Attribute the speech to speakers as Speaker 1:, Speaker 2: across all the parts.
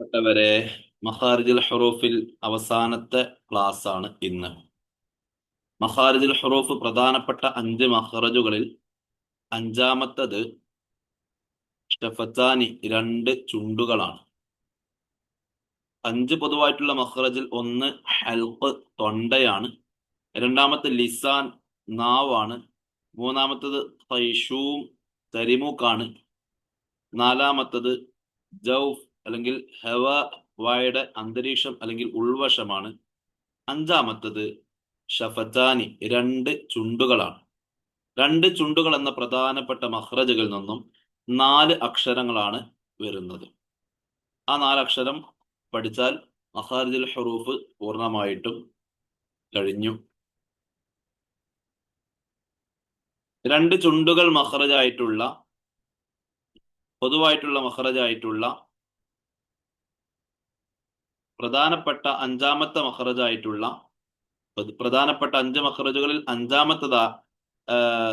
Speaker 1: പ്പെട്ടവരെ മഖാരിജുൽ ഹുറൂഫിൽ അവസാനത്തെ ക്ലാസ് ആണ് ഇന്ന്. മഖാരിജുൽ ഹുറൂഫ് പ്രധാനപ്പെട്ട അഞ്ച് മഹറജുകളിൽ അഞ്ചാമത്തത് ഷഫത്താനി രണ്ട് ചുണ്ടുകളാണ്. അഞ്ച് പൊതുവായിട്ടുള്ള മഖറജിൽ ഒന്ന് ഹൽഖ് തൊണ്ടയാണ് രണ്ടാമത്തെ ലിസാൻ നാവാണ് മൂന്നാമത്തത് തൈഷൂം തരിമൂക്കാണ് നാലാമത്തത് ജൗഫ് അല്ലെങ്കിൽ ഹവ വായുടെ അന്തരീക്ഷം അല്ലെങ്കിൽ ഉൾവശമാണ്. അഞ്ചാമത്തത് ഷഫത്താനി രണ്ട് ചുണ്ടുകളാണ്. രണ്ട് ചുണ്ടുകൾ എന്ന പ്രധാനപ്പെട്ട മഹ്റജുകളിൽ നിന്നും നാല് അക്ഷരങ്ങളാണ് വരുന്നത്. ആ നാലക്ഷരം പഠിച്ചാൽ മഹാരിജുൽ ഹറൂഫ് പൂർണമായിട്ടും കഴിഞ്ഞു. രണ്ട് ചുണ്ടുകൾ മഹ്റജായിട്ടുള്ള പൊതുവായിട്ടുള്ള മഹ്റജായിട്ടുള്ള പ്രധാനപ്പെട്ട അഞ്ചാമത്തെ മഹറജായിട്ടുള്ള പ്രധാനപ്പെട്ട അഞ്ച് മഹറജുകളിൽ അഞ്ചാമത്തതാ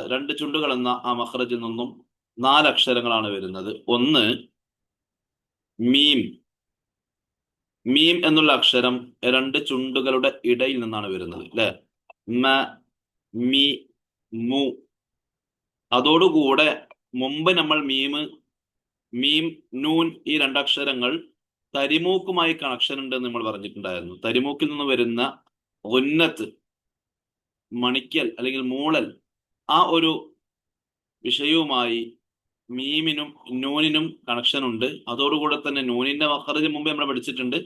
Speaker 1: രണ്ട് ചുണ്ടുകൾ എന്ന ആ മഹ്റജിൽ നിന്നും നാല് അക്ഷരങ്ങളാണ് വരുന്നത്. ഒന്ന് മീം. മീം എന്നുള്ള അക്ഷരം രണ്ട് ചുണ്ടുകളുടെ ഇടയിൽ നിന്നാണ് വരുന്നത് അല്ലെ? മ മി മു. അതോടുകൂടെ മുമ്പ് നമ്മൾ മീം മീം നൂൻ ഈ രണ്ടക്ഷരങ്ങൾ തരിമൂക്കുമായി കണക്ഷൻ ഉണ്ട് എന്ന് നമ്മൾ പറഞ്ഞിട്ടുണ്ടായിരുന്നു. തരിമൂക്കിൽ നിന്ന് വരുന്ന ഉന്നത്ത് മണിക്കൽ അല്ലെങ്കിൽ മൂളൽ ആ ഒരു വിഷയവുമായി മീമിനും നൂനിനും കണക്ഷൻ ഉണ്ട്. അതോടുകൂടെ തന്നെ നൂനിന്റെ മഹറജ് മുമ്പ് നമ്മൾ പഠിച്ചിട്ടുണ്ട്.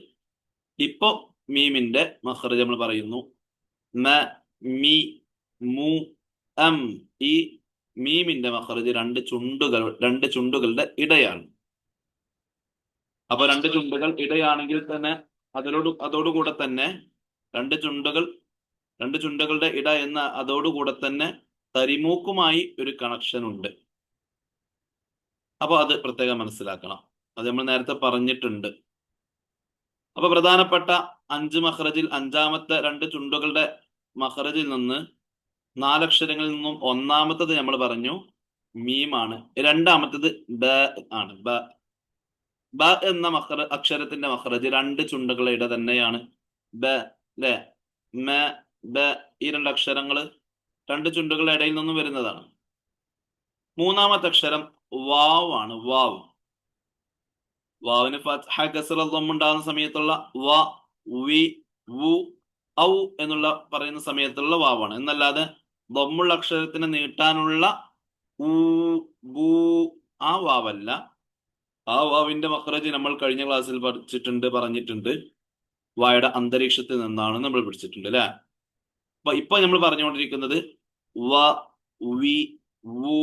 Speaker 1: ഇപ്പോ മീമിന്റെ മഹറജ് നമ്മൾ പറയുന്നു. മ മി മു അം ഈ മീമിന്റെ മഹറജ് രണ്ട് ചുണ്ടുകൾ രണ്ട് ചുണ്ടുകളുടെ ഇടയാണ്. അപ്പൊ രണ്ട് ചുണ്ടുകൾ ഇടയാണെങ്കിൽ തന്നെ അതിനോട് അതോടുകൂടെ തന്നെ രണ്ട് ചുണ്ടുകൾ രണ്ട് ചുണ്ടുകളുടെ ഇട എന്ന അതോടുകൂടെ തന്നെ തരിമൂക്കുമായി ഒരു കണക്ഷൻ ഉണ്ട്. അപ്പൊ അത് പ്രത്യേകം മനസ്സിലാക്കണം. അത് നമ്മൾ നേരത്തെ പറഞ്ഞിട്ടുണ്ട്. അപ്പൊ പ്രധാനപ്പെട്ട അഞ്ച് മഹ്റജിൽ അഞ്ചാമത്തെ രണ്ട് ചുണ്ടുകളുടെ മഹ്റജിൽ നിന്ന് നാലക്ഷരങ്ങളിൽ നിന്നും ഒന്നാമത്തത് നമ്മൾ പറഞ്ഞു മീമാണ്. രണ്ടാമത്തത് ബ ആണ്. ബ ബ എന്ന മഹ്റ അക്ഷരത്തിന്റെ മഹ്റജ് രണ്ട് ചുണ്ടുകളുടെ തന്നെയാണ്. ബ ലെ മ ബ ഈ രണ്ട് അക്ഷരങ്ങൾ രണ്ട് ചുണ്ടുകളുടെ ഇടയിൽ നിന്നും വരുന്നതാണ്. മൂന്നാമത്തെ അക്ഷരം വാവ്. ആണ് വാവ് വാവിന് ഉണ്ടാകുന്ന സമയത്തുള്ള വ വി വു ഔ എന്നുള്ള പറയുന്ന സമയത്തുള്ള വാവാണ്. എന്നല്ലാതെ ദമ്മുള്ള അക്ഷരത്തിന് നീട്ടാനുള്ള ഊ ആ വാവല്ല. ആ വാവിന്റെ മഹ്റജ് നമ്മൾ കഴിഞ്ഞ ക്ലാസ്സിൽ പഠിച്ചിട്ടുണ്ട് പറഞ്ഞിട്ടുണ്ട്. വായുടെ അന്തരീക്ഷത്തിൽ നിന്നാണ് നമ്മൾ പഠിച്ചിട്ടുണ്ട് അല്ലെ? അപ്പൊ ഇപ്പൊ നമ്മൾ പറഞ്ഞുകൊണ്ടിരിക്കുന്നത് വ വി വു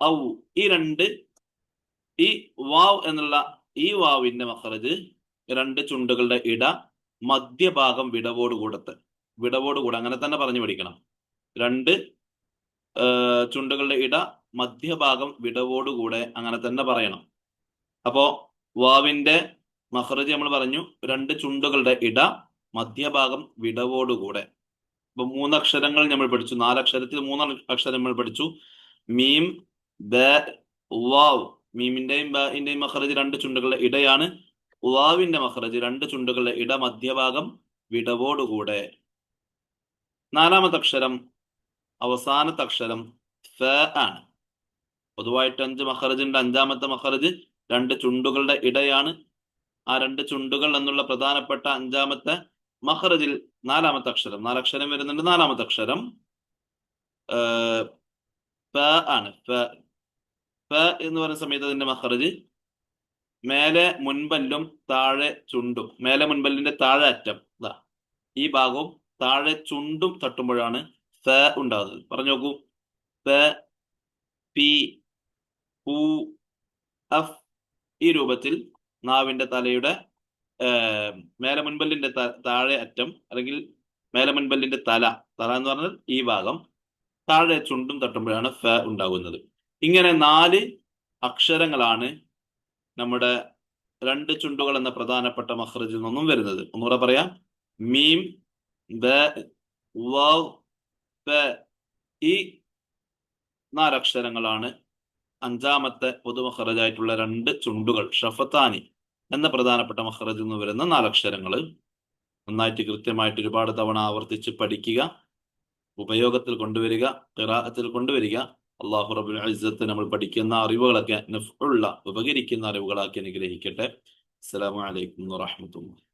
Speaker 1: ഔ. ഈ രണ്ട് ഈ വാവ് എന്നുള്ള ഈ വാവിന്റെ മഹ്റജ് രണ്ട് ചുണ്ടുകളുടെ ഇട മധ്യഭാഗം വിടവോട് കൂടത്ത്. വിടവോട് കൂടെ അങ്ങനെ തന്നെ പറഞ്ഞു പഠിക്കണം. രണ്ട് ചുണ്ടുകളുടെ ഇട മധ്യഭാഗം വിടവോടുകൂടെ അങ്ങനെ തന്നെ പറയണം. അപ്പോ വാവിന്റെ മഹ്റജ് നമ്മൾ പറഞ്ഞു രണ്ട് ചുണ്ടുകളുടെ ഇട മധ്യഭാഗം വിടവോടുകൂടെ. അപ്പൊ മൂന്നക്ഷരങ്ങൾ നമ്മൾ പഠിച്ചു. നാലക്ഷരത്തിൽ മൂന്ന് അക്ഷരം നമ്മൾ പഠിച്ചു. മീം ബ വാവ്. മീമിന്റെയും ബാന്റെയും മഹ്റജ് രണ്ട് ചുണ്ടുകളുടെ ഇടയാണ്. വാവിന്റെ മഹ്റജ് രണ്ട് ചുണ്ടുകളുടെ ഇട മധ്യഭാഗം വിടവോടുകൂടെ. നാലാമത്തെ അക്ഷരം അവസാനത്തെ അക്ഷരം ഫ ആണ്. പൊതുവായിട്ട് അഞ്ച് മഹ്റജിന്റെ അഞ്ചാമത്തെ മഹ്റജ് രണ്ട് ചുണ്ടുകളുടെ ഇടയാണ്. ആ രണ്ട് ചുണ്ടുകൾ എന്നുള്ള പ്രധാനപ്പെട്ട അഞ്ചാമത്തെ മഹ്റജിൽ നാലാമത്തെ അക്ഷരം. നാലക്ഷരം വരുന്നുണ്ട്. നാലാമത്തെ അക്ഷരം പ ആണ്. ഫ എന്ന് പറയുന്ന സമയത്ത് അതിന്റെ മഹ്റജ് മേലെ മുൻപല്ലും താഴെ ചുണ്ടും. മേലെ മുൻപല്ലിന്റെ താഴെ അറ്റം. ഇതാ ഈ ഭാഗവും താഴെ ചുണ്ടും തട്ടുമ്പോഴാണ് ഫ ഉണ്ടാകുന്നത്. പറഞ്ഞു നോക്കൂ. പി പു അഫ് ഈ രൂപത്തിൽ നാവിന്റെ തലയുടെ മേലെ മുൻപല്ലിന്റെ താഴെ അറ്റം അല്ലെങ്കിൽ മേലെ മുൻപല്ലിന്റെ തല തല എന്ന് പറഞ്ഞാൽ ഈ ഭാഗം താഴെ ചുണ്ടും തട്ടുമ്പോഴാണ് ഫ ഉണ്ടാകുന്നത്. ഇങ്ങനെ നാല് അക്ഷരങ്ങളാണ് നമ്മുടെ രണ്ട് ചുണ്ടുകൾ എന്ന പ്രധാനപ്പെട്ട മഹ്റജിൽ നിന്നും വരുന്നത്. ഒന്നുകൂടെ പറയാം. മീം ബ വ ഈ നാലക്ഷരങ്ങളാണ് അഞ്ചാമത്തെ പൊതുമഹറജായിട്ടുള്ള രണ്ട് ചുണ്ടുകൾ ഷഫത്താനി എന്ന പ്രധാനപ്പെട്ട മഹറജ് നിന്ന് വരുന്ന നാലക്ഷരങ്ങൾ. നന്നായിട്ട് കൃത്യമായിട്ട് ഒരുപാട് തവണ ആവർത്തിച്ച് പഠിക്കുക ഉപയോഗത്തിൽ കൊണ്ടുവരിക ഖിറാഅത്തിൽ കൊണ്ടുവരിക. അള്ളാഹു റബുൽ ഇസ്സത്ത് നമ്മൾ പഠിക്കുന്ന അറിവുകളൊക്കെ നഫ്ഉള്ള ഉപകരിക്കുന്ന അറിവുകളാക്കി അനുഗ്രഹിക്കട്ടെ. അസ്സലാമു അലൈക്കും വറഹ്മത്തുള്ളാഹി